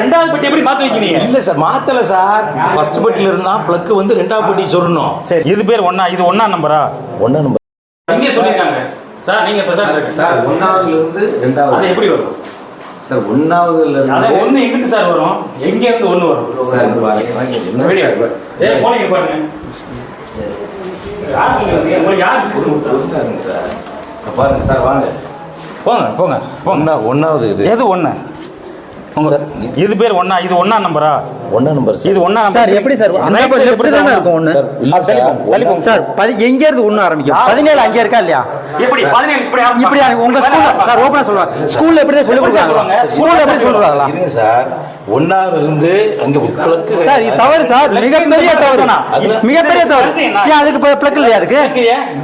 ரெண்டாவது பெட்டி எப்படி மாத்தி வைக்கிறீங்க? இல்ல சார் மாத்தல சார். ஃபர்ஸ்ட் பெட்டில இருந்தா பிளக் வந்து ரெண்டாவது பெட்டி சொல்லணும். சரி இது பேர் ஒண்ணா இது ஒண்ணா நம்பரா? ஒன்னு நம்பர். இங்கே சொல்லிருக்காங்க சார் நீங்க பிரசாத் இருக்கு சார் ஒன்னாவதுல இருந்து அது ரெண்டாவது எப்படி வரும்? சார் ஒன்னாவதுல இருந்து ஒண்ணு எங்கிட்டு சார் வரும் எங்க இருந்து ஒண்ணு வரும். சார் ஏ போனீங்க பாருங்க. யார் நீங்க வந்தீங்க? உங்களுக்கு யார் டிசிஷன் கொடுத்தா? கொடுத்தாருங்க சார். பாருங்க சார் வாங்க. போங்க போங்க போங்க. ஒன்னா ஒன்னாவது இது. எது ஒண்ணு உங்க இது பேர் ஒண்ணா இது ஒண்ணா நம்பரா? ஒன்னா நம்பர் இது ஒண்ணா நம்பர். சார் எப்படி சார்? எப்படி தானே சார்? இருக்கும் ஒன்று சார் எங்க இருந்து ஒன்று ஆரம்பிக்கும்? பதினேழு அங்கே இருக்கா இல்லையா? எப்படி பதினேழு இப்படி. இப்படி உங்க ஸ்கூல் சார் ஓப்பனா சொல்லுவாங்க. ஸ்கூல்ல எப்படி சொல்லி சொல்லுவாங்க? ஸ்கூல்ல எப்படி சொல்றாங்களா இருங்க சார். ஒன்னாவது இருந்து அங்க பிளக் சார் இது தவறு சார். மிகப்பெரிய தவறு. மிகப்பெரிய தவறு? ஏன் அதுக்கு பிளக் இல்லையா அதுக்கு?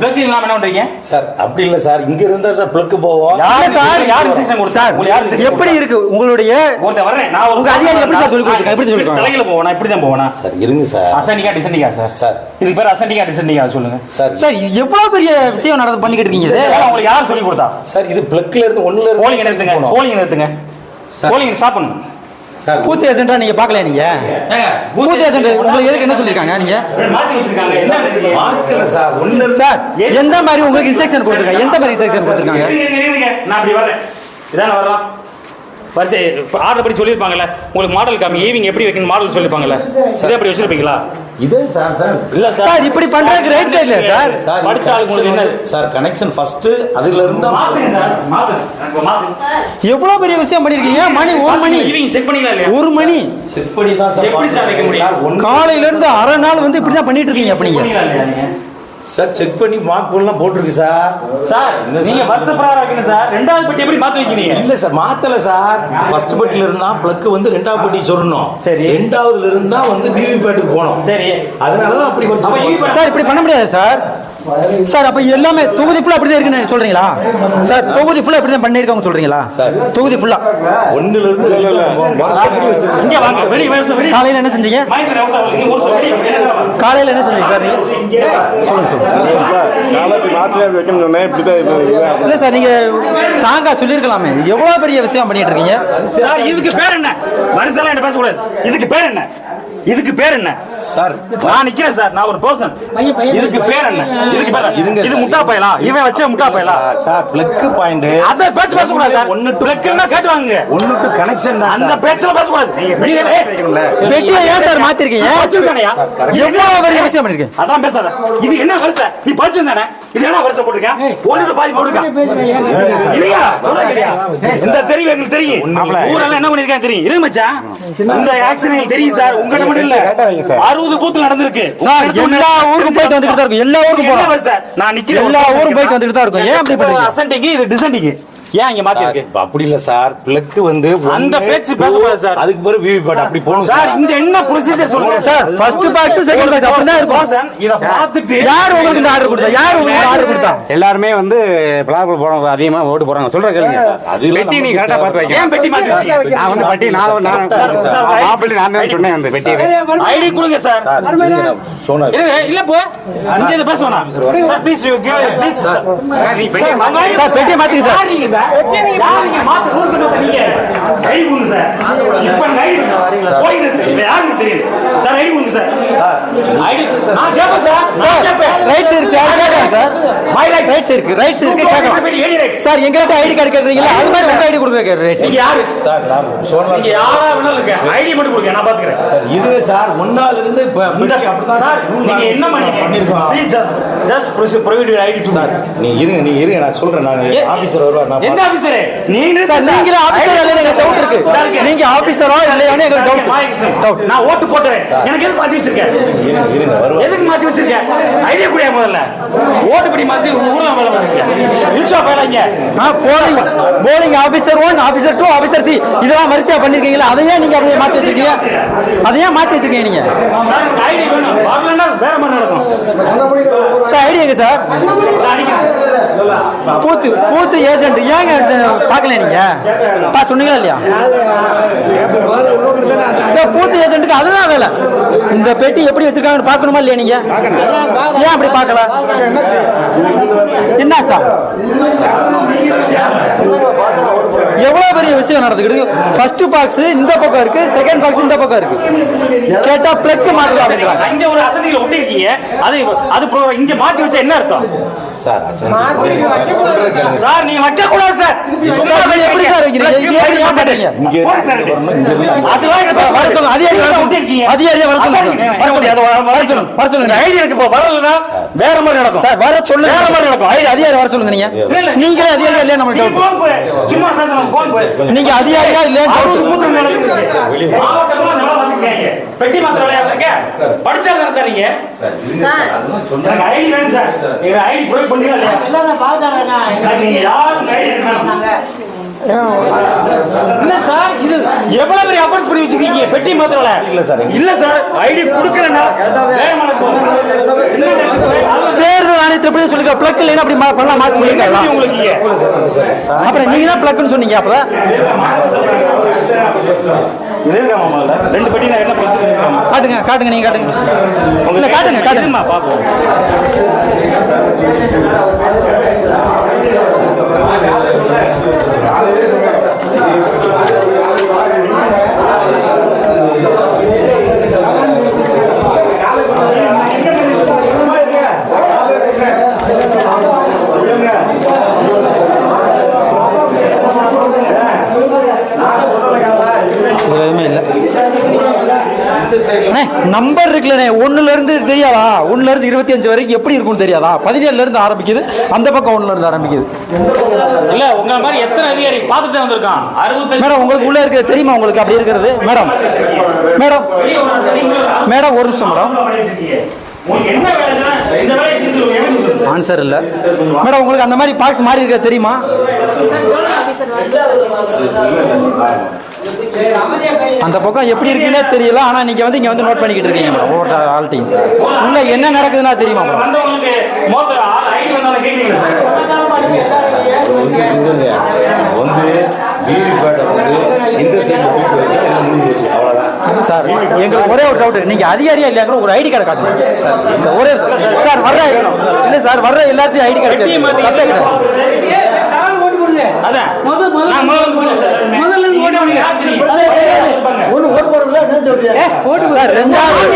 பிளக் இல்லாம என்ன பண்றீங்க? சார் அப்படி இல்ல சார். இங்க இருந்தா சார் பிளக் போவோம். யார் சார் யார் இன்ஸ்ட்ரக்ஷன் கொடுத்தா சார் உங்களுக்கு யார் instruction எப்படி? இருக்கு? உங்களுடைய ஒருத்தன் வர்றேன். நான் உங்க அதிகாரி எப்படி சார் சொல்லிக் கொடுத்திருக்காங்க? எப்படி கொடுத்திருக்காங்க? தலையில போவேனா? இப்படி தான் போவேனா? சார் இருங்க சார். அசண்டிகா டிசண்டிகா சார். சார். இதுக்கு பேர் அசண்டிகா டிசண்டிகா சொல்லுங்க. சார் சார் இது எவ்வளவு பெரிய விஷயம் நடந்து பண்ணிக்கிட்டு இருக்கீங்க இது? உங்களுக்கு யார் சொல்லி கொடுத்தா? சார் இது பிளக்ல இருந்து ஒண்ணுல இருந்து போலிங்க நிறுத்துங்க. போலிங்க நிறுத்துங்க. சார். போலிங்க ஸ்டாப் பண்ணுங்க சார் பூத் ஏஜென்டா நீங்க பார்க்கல நீங்க? பூத் ஏஜென்ட் உங்களுக்கு எதுக்கு என்ன சொல்லிருக்காங்க நீங்க? மாத்தி வச்சிருக்காங்க என்ன நினைக்கிறீங்க? மார்க்கல சார் எந்த மாதிரி உங்களுக்கு இன்ஸ்ட்ரக்ஷன் கொடுத்துருக்காங்க? எந்த மாதிரி இன்ஸ்ட்ரக்ஷன் கொடுத்துருக்காங்க. நான் அப்படி வர்றேன். இதான வரலாம் வரிசை ஆர்டர் படி சொல்லியிருப்பாங்கல்ல. உங்களுக்கு மாடல் காமி ஈவிங் எப்படி வைக்கணும் மாடல் சொல்லியிருப்பாங்கல்ல. இதே அப்படி வச்சிருப்பீங்களா? இதே சார் சார். இல்ல சார். இப்படி பண்றதுக்கு ரைட் சைடுல சார்? சார் படிச்ச படிச்ச ஆளுக்கு உங்களுக்கு என்ன? சார் கனெக்ஷன் ஃபர்ஸ்ட் அதுல இருந்தா மாத்துங்க சார். மாத்துங்க மாத்துங்க எவ்வளவு பெரிய விஷயம் பண்ணிருக்கீங்க? மணி ஒரு மணி? ஈவிங் செக் பண்ணிக்கலாம் இல்லையா? ஒரு மணி. செக் பண்ணி தான் சார் எப்படி சார் வைக்க முடியும்? காலையில இருந்து அரை நாள் வந்து இப்படி தான் பண்ணிட்டு இருக்கீங்க அப்படிங்க சார் செக் பண்ணி மார்க் எல்லாம் போட்டிருக்கு சார். சார் நீங்க? வருஷ பிரகாரம் வைக்கணும் சார். ரெண்டாவது பெட்டி எப்படி மாத்தி வைக்கிறீங்க? இல்ல சார் மாத்தல சார். ஃபர்ஸ்ட் பெட்டில இருந்தா பிளக் வந்து ரெண்டாவது பெட்டி சொல்லணும். சரி. ரெண்டாவதுல இருந்தா வந்து விவி பேட்டுக்கு போகணும். சரி. அதனாலதான் அப்படி அப்ப வச்சு VVPAT சார் இப்படி பண்ண முடியாது சார். சார் அப்ப எல்லாமே தொகுதி ஃபுல்லா அப்படிதான் இருக்குன்னு சொல்றீங்களா? சார் தொகுதி ஃபுல்லா இப்படி தான் பண்ணிருக்காங்க சொல்றீங்களா? சார். தொகுதி ஃபுல்லா ஒண்ணுல இருந்து வருஷப்படி இங்க வாங்க வெளிய வெளிய வெளிய. காலையில என்ன செஞ்சீங்க? காலையில என்ன செஞ்சீங்க சார் நீங்க? சொல்லுங்க சொல்லுங்க. நாளைக்கு மாத்திரை வைக்கணும்னு சொன்னேன் இப்படிதான் இது இல்ல சார் நீங்க ஸ்ட்ராங்கா சொல்லிருக்கலாமே எவ்வளவு பெரிய விஷயம் பண்ணிட்டு இருக்கீங்க? சார் இதுக்கு பேர் என்ன? மனுஷெல்லாம் என்ன பேசக்கூடாது. இதுக்கு பேர் என்ன? இதுக்கு பேர் என்ன? சார் நான் நிக்கிறேன் சார் நான் ஒரு பர்சன் இதுக்கு பேர் என்ன? இதுக்கு பேர்? இருங்க இது. முட்டா பயலா? இவன் வச்ச முட்டா பயலா? சார், பிளக் பாயிண்ட் அத பேச்சு பேசக்கூடாது சார். ஒன்னு டு பிளக்குன்னா கேட்டு வாங்குங்க. ஒன்னு டு கனெக்ஷன் தான் அந்த பேச்சுல பேசக்கூடாது. நீங்க ஏய், பெட்டியை ஏன் சார் மாத்திருக்கீங்க? படிச்சிருக்கானயா? எவ்வளவு பெரிய விஷயம் பண்ணிருக்கீங்க? அதான் பேசாத. இது என்ன வருஷம் நீ படிச்சிருந்தானே இது என்ன வருஷம் போட்டிருக்கேன் ஒன்னு பாதி போட்டிருக்கேன் இல்லையா? இந்த தெரியும் எங்களுக்கு தெரியும். ஊரெல்லாம் என்ன பண்ணிருக்காங்க தெரியும்? இருங்க மச்சான். இந்த ஆக்ஷன் எங்களுக்கு தெரியும் சார். உங்ககிட்ட இல்ல. அறுபது பூத்து நடந்திருக்கு. சார் எல்லா ஊருக்கும் போயிட்டு வந்துட்டு தான் இருக்கும். எல்லா ஊருக்கும் போறோம் நான் நிக்கிறேன். எல்லா ஊரும் போயிட்டு வந்துட்டு தான் இருக்கும். ஏன் அப்படி பண்றீங்க? அசண்டிக்கு இது டிசண்டிக்கு ஏன் இங்க மாத்தி இருக்கு? இப்ப அப்படி இல்ல சார். பிளக் வந்து அந்த பேச்சு பேசக்கூடாது சார். அதுக்கு பிறகு விவி பேட் அப்படி போகணும் சார் இந்த என்ன ப்ரொசீஜர் சொல்லுங்க sir first box second box அப்படிதான் இருக்கும். சார் இத பார்த்துட்டு யார் உங்களுக்கு இந்த ஆர்டர் கொடுத்தா? யார் உங்களுக்கு ஆர்டர் கொடுத்தா? எல்லாருமே வந்து பிளாக்ல போறவங்க அதிகமா ஓட்டு போறாங்க சொல்ற கேளுங்க. அதெல்லாம் பெட்டி நீ நமக்கு கரெக்டா பார்த்து வைக்க ஏன் பெட்டி மாத்தி வச்சீங்க? நான் வந்து பட்டி நான் நான் சார், சார், மாப்பிள்ளை நான் தான் சொன்னேன் அந்த பெட்டி ஐடி கொடுங்க சார். சார் சோனா இல்ல போ. Sir please you give please sir பெட்டியை. சார், பெட்டியை மாத்துங்க சார். நீங்க சார்? யார் நீங்க மாத்து ரூல்ஸ் மாத்த நீங்க ஐடி கொடுங்க சார். இப்ப ஐடி போய் நிறுத்து. இது யாருக்கு தெரியும் சார் ஐடி கொடுங்க சார். ஐடி. நான் கேப்பேன் சார். நான் கேப்பேன். Right side sir. கேட்கலாம் sir. My right right side right side கேட்கலாம். ஐடி ரைட் சார் எங்ககிட்ட ஐடி கார்டு கேட்குறீங்களா? அது மாதிரி உங்க ஐடி கொடுக்குற ரைட் நீங்க யாரு? சார் நான் சோனா நீங்க யாரா வேணாலும் இருக்க ஐடி மட்டும் கொடுங்க நான் பாத்துக்கிறேன். சார் இது சார் முன்னால இருந்து இப்ப இந்த பெட்டி அப்படிதான் சார் rule நீங்க என்ன பண்ணீங்க பண்ணிருக்கோம் please just provide your ID sir நீ இருங்க நீ இருங்க நான் சொல்றேன் நான் ஆபீசர் வருவார் நான் எந்த ஆபீசரே நீங்க சார் நீங்களே ஆபீசர் இல்லையா எனக்கு டவுட் இருக்கு. நீங்க ஆபீசரா இல்லையானே எங்களுக்கு டவுட் டவுட் நான் ஓட்டு போட்டுறேன். எனக்கு எதுக்கு மாத்தி வச்சிருக்கேன்? இருங்க இருங்க வருவார் எதுக்கு மாத்தி வச்சிருக்கேன்? ஐடியா கூடிய முதல்ல? ஓட்டு படி மாத்தி ஊர்ல மேல வந்துருக்கேன் யூச்சா போயிடாங்க ஆ polling polling officer one officer two officer three இதெல்லாம் வரிசையா பண்ணிருக்கீங்களா? அதை ஏன் நீங்க அப்படியே மாத்தி வச்சிருக்கீங்க? அதை ஏன் மாத்தி வச்சிருக்கீங்க நீங்க? சார் எனக்கு ஐடி வேணும். வரலன்னா வேற மாதிரி நடக்கும். சார் ஐடி எங்க சார்? பூத்து பூத்து ஏஜென்ட் ஏங்க பார்க்கல நீங்க? பா சொன்னீங்களா இல்லையா? பூத்து ஏஜென்ட்டுக்கு அதுதான் வேலை. இந்த பெட்டி எப்படி வச்சிருக்காங்கன்னு பார்க்கணுமா இல்லையா நீங்க? ஏன் அப்படி பார்க்கல? என்னாச்சா? எவ்வளவு பெரிய விஷயம் நடந்துக்கிட்டு ஃபர்ஸ்ட் பாக்ஸ் இந்த பக்கம் இருக்கு. செகண்ட் பாக்ஸ் இந்த பக்கம் இருக்கு. கேட்டா பிளக் மாட்டலாம் அங்க ஒரு அசதியில ஒட்டி இருக்கீங்க அது அது இங்க மாத்தி வச்சா என்ன அர்த்தம்? சார். சார் நீங்க வைக்க கூடாது சார். சும்மா எப்படி சார் அதிகாரி வேற மாதிரி நடக்கும். சார் வர சொல்லுங்க வேற மாதிரி நடக்கும். அதிகாரி வர சொல்லுங்க நீங்க. நீங்களே அதிகாரியா இல்லையா போய். சும்மா நீங்க அதிகாரியா இல்லையா? பெட்டி மாத்திர வேலையா இருக்க படிச்சா தானே சார் நீங்க? எனக்கு ஐடி வேணும் சார். நீங்க ஐடி ப்ரொவைட் பண்ணீங்களா எனக்கு நீங்க யாரும் ஐடி இல்ல சார் இது எவ்வளவு பெரிய அஃபோர்ஸ் பண்ணி வச்சிருக்கீங்க பெட்டி மாத்திரல? இல்ல சார். இல்ல சார் ஐடி அதுவும் தேர்தல் ஆணையத்தில் எப்படி சொல்லுங்க பிளக் இல்லைன்னா அப்படி பண்ணலாம் மாத்தி உங்களுக்கு? அப்புறம் நீங்க தான் பிளக்னு சொன்னீங்க மாமா? ரெண்டு பெட்டி நான் என்ன காட்டுங்க காட்டுங்க நீங்க காட்டுங்க. இல்ல காட்டுங்க காட்டுங்க. பாப்போம். இதுல எதுவுமே இல்ல அண்ணே, ஒண்ணுல இருந்து தெரியாதா? ஒண்ணுல இருந்து இருபத்தி அஞ்சு வரைக்கும் எப்படி இருக்கும்னு தெரியாதா? பதினேழுல இருந்து ஆரம்பிக்குது. அந்த பக்கம் ஒண்ணுல இருந்து ஆரம்பிக்குது. இல்ல உங்க மாதிரி எத்தனை அதிகாரி பார்த்துட்டு தான் வந்திருக்கான்? அறுபத்தஞ்சு மேடம் உங்களுக்கு உள்ள இருக்கிறது தெரியுமா? உங்களுக்கு அப்படி இருக்கிறது? மேடம். மேடம். மேடம் ஒரு நிமிஷம் மேடம். ஆன்சர் இல்ல. மேடம் உங்களுக்கு அந்த மாதிரி பாக்ஸ் மாறி இருக்கிறது தெரியுமா? அந்த பக்கம் எப்படி இருக்குன்னே தெரியல ஆனா நீங்க வந்து இங்க வந்து நோட் பண்ணிக்கிட்டு இருக்கீங்க மேடம் ஒவ்வொரு ஆள்ட்டையும் உள்ள என்ன நடக்குதுன்னா தெரியுமா மேடம்? வந்து இருங்க. வந்து வீடு பேட்டை வந்து இந்த சைடில் தூக்கி வச்சா எல்லாம் முடிஞ்சு வச்சு அவ்வளோதான் சார் எங்களுக்கு ஒரே ஒரு டவுட் நீங்க அதிகாரியா இல்லையாங்கிற ஒரு ஐடி கார்டு காட்டுங்க சார் ஒரே சார் வர்ற இல்ல சார் வர்ற எல்லாத்தையும் ஐடி கார்டு அதான். முதல் முதல்ல இருந்து போடுங்க. சார் ரெண்டாவது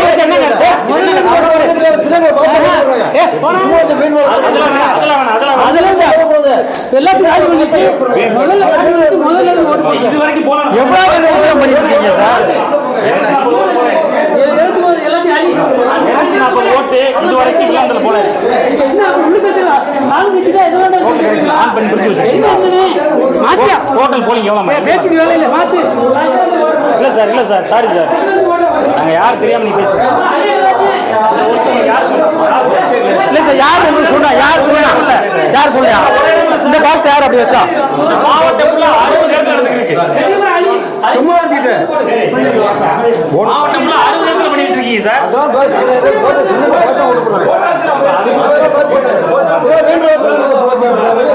முதல்ல இருந்து ஏ. அதெல்லாம் அதெல்லாம் அதெல்லாம் எல்லாத்தையும் ராஜி பண்ணிட்டு முதல்ல முதல்ல இருந்து இது வரைக்கும் எவ்வளவு சார் எழுபத்தி மூணு எல்லாத்தையும் அழி இருநூத்தி நாற்பது ஓட்டு இது வரைக்கும் இங்கிலாந்துல போல. ஆன் பண்ணி பிடிச்சு வச்சிருக்கீங்க. டோட்டல் போலிங் எவ்வளோ இல்லை மாத்து. இல்ல சார் இல்ல சார் சாரி சார். நாங்க யார் தெரியாம நீ பேசுறோம் இல்ல சார் யார் உங்களுக்கு சொன்னா யார் சொன்னா யார் சொல்லியா இந்த பாக்ஸ் யார் அப்படி வச்சா? மாவட்டம் ஃபுல்லா அறுபது இடத்துல நடந்துருக்கு சும்மா மாவட்டம் வச்சிருக்கீங்க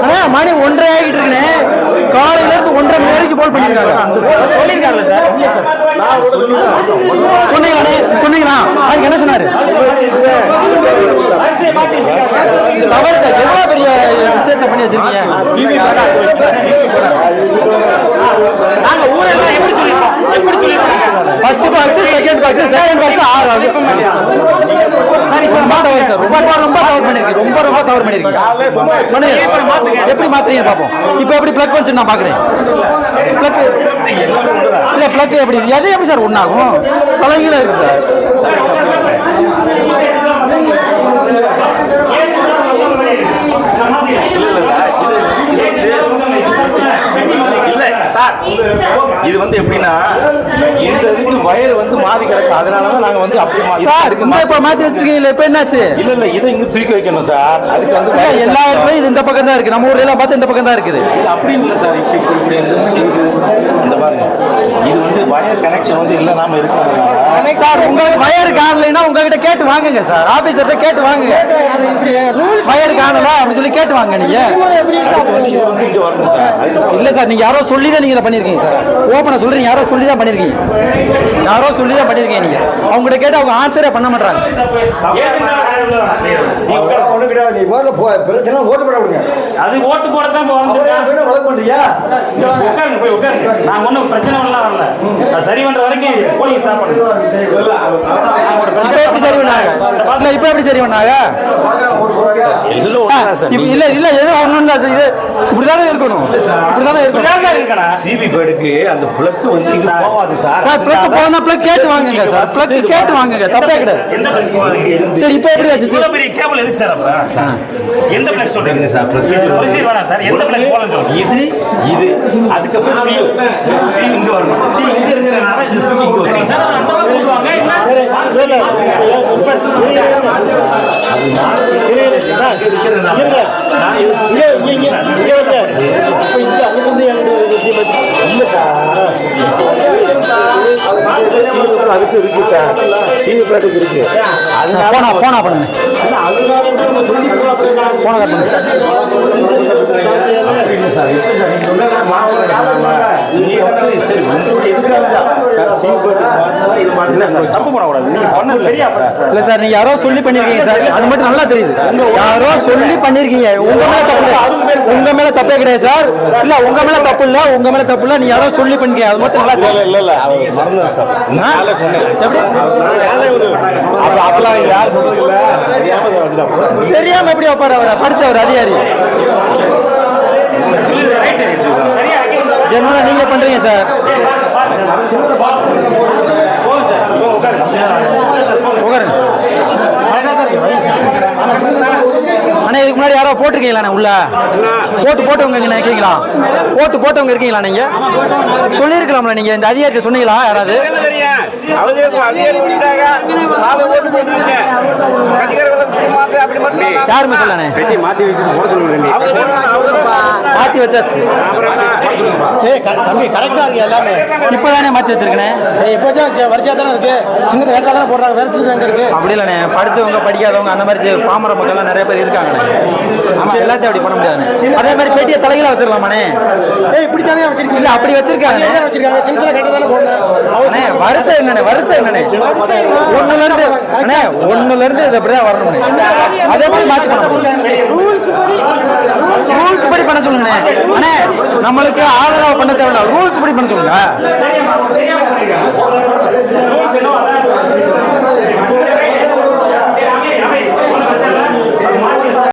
சார் மணி ஒன்றரை ஆகிட்டு இருக்குனே காலையில இருந்து ஒன்றரை மணி வரைக்கும் போல் பண்ணிருக்காங்க சொல்லியிருக்காங்கல்ல சார் சொன்னீங்களே சொன்னீங்களா? அதுக்கு என்ன சொன்னாரு? தவறு சார் எவ்வளவு பெரிய விஷயத்த பண்ணி வச்சிருக்கீங்க நாங்க ஊரெல்லாம் எப்படி சொல்லிருக்கோம் எப்படி சொல்லிருக்காங்க first box second box second ஆறு ஆகுது சார் இப்போ ரொம்ப தவறு சார் ரொம்ப ரொம்ப ரொம்ப தவறு பண்ணிருக்கீங்க ரொம்ப ரொம்ப தவறு பண்ணிருக்கீங்க பண்ணுங்க எப்படி மாத்துறீங்க பாப்போம் இப்போ எப்படி பிளக் வந்து நான் பாக்குறேன் பிளக் இல்ல பிளக் எப்படி எது எப்படி சார் ஒண்ணாகும் தலைகீழ இருக்கு சார் இல்ல சார் இது வந்து எப்படின்னா இந்த இதுக்கு வயர் வந்து மாறி கிடக்கு அதனால தான் நாங்க வந்து அப்படி மா- சார் இந்த இப்ப மாத்தி வச்சிருக்கீங்களா இப்ப என்னாச்சு இல்ல இல்ல இதை இங்க தூக்கி வைக்கணும் சார் அதுக்கு வந்து எல்லா. இடத்துலயும் இது இந்த பக்கம் தான் இருக்கு நம்ம ஊர்ல எல்லாம் பார்த்து இந்த பக்கம் தான் இருக்குது அப்படின்னு இல்லை சார் இப்படி இப்படி இப்படி இந்த மாதிரி இருக்குது இந்த பாருங்க இது வந்து வயர் கனெக்ஷன் வந்து இல்லை நாம இருக்கிறதுனால சார் உங்களுக்கு வயர் காணலைன்னா உங்ககிட்ட கேட்டு வாங்குங்க சார் ஆபீசர்கிட்ட கேட்டு வாங்குங்க. வயர் காணல அப்படின்னு சொல்லி கேட்டு வாங்க நீங்க. இல்ல சார் நீங்க யாரோ சொல்லி தான் நீங்க இதை பண்ணிருக்கீங்க சார் ஓப்பனா சொல்றீங்க யாரோ சொல்லி தான் பண்ணிருக்கீங்க. யாரோ சொல்லி தான் பண்ணிருக்கீங்க நீங்க. அவங்க கிட்ட அவங்க ஆன்சரே பண்ண மாட்டாங்க கிடையாது. நீ ஓடல போ பிரச்சனை ஓட்டு போட விடுங்க. அது ஓட்டு போட தான் வந்திருக்கேன் வீடு வழக்கு பண்றியா? உட்காருங்க போய் உட்காருங்க. நான் ஒன்றும் பிரச்சனை எல்லாம் வரல. நான் சரி பண்ற வரைக்கும் போலீஸ் ஸ்டாப் எப்படி சரி பண்ணாங்க? இப்ப எப்படி சரி பண்ணாங்க? இல்ல இல்ல எது ஒண்ணும் தான் இது இப்படிதானே இருக்கணும். இப்படிதானே இருக்கணும். சார் இருக்கணும். சிபி பேடுக்கு அந்த பிளக்கு வந்து போகாது சார். சார் பிளக் போனா பிளக் கேட்டு வாங்குங்க சார். பிளக் கேட்டு வாங்குங்க. தப்பே கிடையாது. பிளக் சரி இப்போ எப்படி இவ்வளவு பெரிய கேபிள் எதுக்கு சார் அப்ப எந்த பிளக் சொல்றீங்க? சார். ப்ரொசீஜர் ப்ரொசீஜர் வேணாம் சார். எந்த பிளக் போலன்னு சொல்லுங்க இது இது. அதுக்கப்புறம் சியு சியு இங்க வரணும். சி இங்க இருக்கிறனால இது தூக்கி இங்க சரி வச்சு சார் அந்த பக்கம் கொடுவாங்க சார் இல்ல சார். அதுக்கு இருக்கு. சார். பேட்டுக்கு இருக்கு போனா போனா பண்ணுங்க. போன கட் பண்ணுங்க சார் எப்படி சார் நீங்க சரி உங்களுடைய இதுக்காக தப்பு பண்ணக்கூடாது நீங்க பண்ணது பெரிய ஆபத்து சார் இல்ல சார் நீங்க யாரோ சொல்லி பண்ணிருக்கீங்க சார். அது மட்டும் நல்லா தெரியுது. யாரோ சொல்லி பண்ணிருக்கீங்க. உங்க மேல தப்பு இல்ல. உங்க மேல தப்பே கிடையாது சார். இல்ல உங்க மேல தப்பு இல்ல. உங்க மேல தப்பு இல்ல. நீ யாரோ சொல்லி பண்ணிருக்கீங்க. அது மட்டும் நல்லா இல்ல இல்ல இல்ல தெரியாம எப்படி வைப்பாரு அவர்? படிச்சவர் அதிகாரி. ஜென்மனா நீங்க பண்றீங்க சார் போங்க சார் போங்க உட்காருங்க உட்காருங்க அண்ணா இதுக்கு முன்னாடி யாரோ போட்டிருக்கீங்களா உள்ள? போட்டு போட்டவங்க இருக்கீங்களா போட்டு போட்டவங்க இருக்கீங்களா நீங்க? சொல்லியிருக்கலாம்ல நீங்க இந்த அதிகாரிட்ட சொன்னீங்களா யாராவது? யாருமே சொல்லணே பெட்டி மாற்றி வச்சுட்டு போட சொல்லுங்க மாத்தி வச்சாச்சு. ஏய் க- தம்பி கரெக்டா இருக்கு எல்லாமே? இப்பதானே மாத்தி வச்சிருக்கேன்? ஏய் இப்போ வரிசையா தானே இருக்கு. சின்னது கரெக்டா தானே போடுறாங்க வேற சின்னது எங்க இருக்கு? அப்படி இல்லைண்ணே. படிச்சவங்க படிக்காதவங்க அந்த மாதிரி பாமர மக்கள்லாம் நிறைய பேர் இருக்காங்கண்ணே. எல்லாத்தையும் அப்படி பண்ண முடியாதுண்ணே. அதே மாதிரி பெட்டியை தலைகீழ வச்சிடலாமாண்ணே ஏய் இப்படி தானே வச்சிருக்கீங்க? இல்ல அப்படி வச்சிருக்காங்க. வச்சிருக்காங்க சின்னதுல கரெக்டா தானே போடணும். வரிசை வருஷம் என்னண்ணே வருஷம் என்னண்ணே? ஒண்ணுல இருந்து அண்ணே ஒண்ணுல இருந்து இது அப்படிதான் வரணும். அதே மாதிரி மாத்தி ரூல்ஸ் ரூல்ஸ் படி பண்ண சொல்லுங்க அண்ணே நம்மளுக்கு ஆதரவு பண்ண தேவையில்ல. ரூல்ஸ் படி பண்ண சொல்லுங்க.